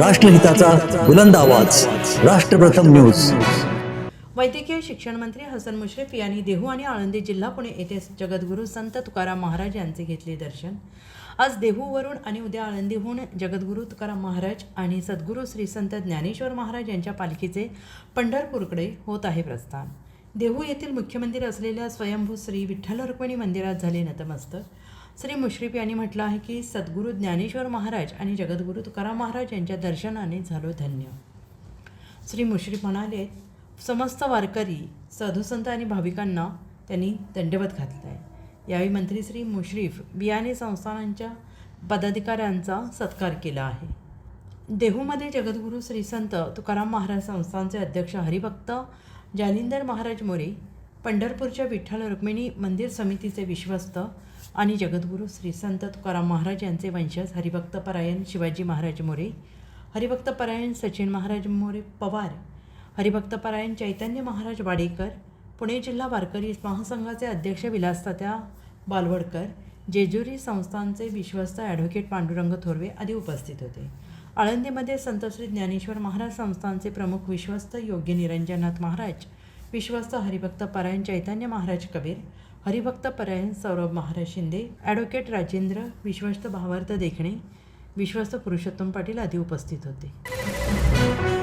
राष्ट्रहिताचा बुलंद आवाज. राष्ट्रप्रथम न्यूज. वैद्यकीय शिक्षण मंत्री हसन मुश्रीफ यांनी देहू आणि आळंदी जिल्हा पुणे येथे जगद्गुरू संत तुकाराम महाराज यांचे घेतले दर्शन. आज देहूवरून आणि उद्या आळंदीहून जगद्गुरू तुकाराम महाराज आणि सद्गुरू श्री संत ज्ञानेश्वर महाराज यांच्या पालखीचे पंढरपूरकडे होत आहे प्रस्थान. देहू येथील मुख्य मंदिर असलेल्या स्वयंभू श्री विठ्ठल रुक्मिणी मंदिरात झाले नतमस्तक. श्री मुश्रीफ यांनी म्हटलं आहे की सद्गुरू ज्ञानेश्वर महाराज आणि जगद्गुरू तुकाराम महाराज यांच्या दर्शनाने झालो धन्य. श्री मुश्रीफ म्हणाले समस्त वारकरी साधुसंत आणि भाविकांना त्यांनी दंडवत घातला आहे यावेळी मंत्री श्री मुश्रीफ बियाणे संस्थानांच्या पदाधिकाऱ्यांचा सत्कार केला आहे. देहूमध्ये जगद्गुरू श्री संत तुकाराम महाराज संस्थानचे अध्यक्ष हरिभक्त जालिंदर महाराज मोरे पंढरपूरच्या विठ्ठल रुक्मिणी मंदिर समितीचे विश्वस्त आणि जगद्गुरू श्री संत तुकाराम महाराज यांचे वंशज हरिभक्त परायण शिवाजी महाराज मोरे हरिभक्त परायण सचिन महाराज मोरे पवार हरिभक्त परायण चैतन्य महाराज वाडेकर पुणे जिल्हा वारकरी महासंघाचे अध्यक्ष विलासतात्या बालवडकर जेजुरी संस्थांचे विश्वस्त ॲडव्होकेट पांडुरंग थोरवे आदी उपस्थित होते. आळंदीमध्ये संत श्री ज्ञानेश्वर महाराज संस्थानचे प्रमुख विश्वस्त योग्य निरंजनाथ महाराज विश्वस्त हरिभक्त परायण चैतन्य महाराज कबीर हरिभक्त परायण सौरभ महाराज शिंदे ॲडव्होकेट राजेंद्र विश्वस्त भावार्थ देखणे विश्वस्त पुरुषोत्तम पाटील आदी उपस्थित होते.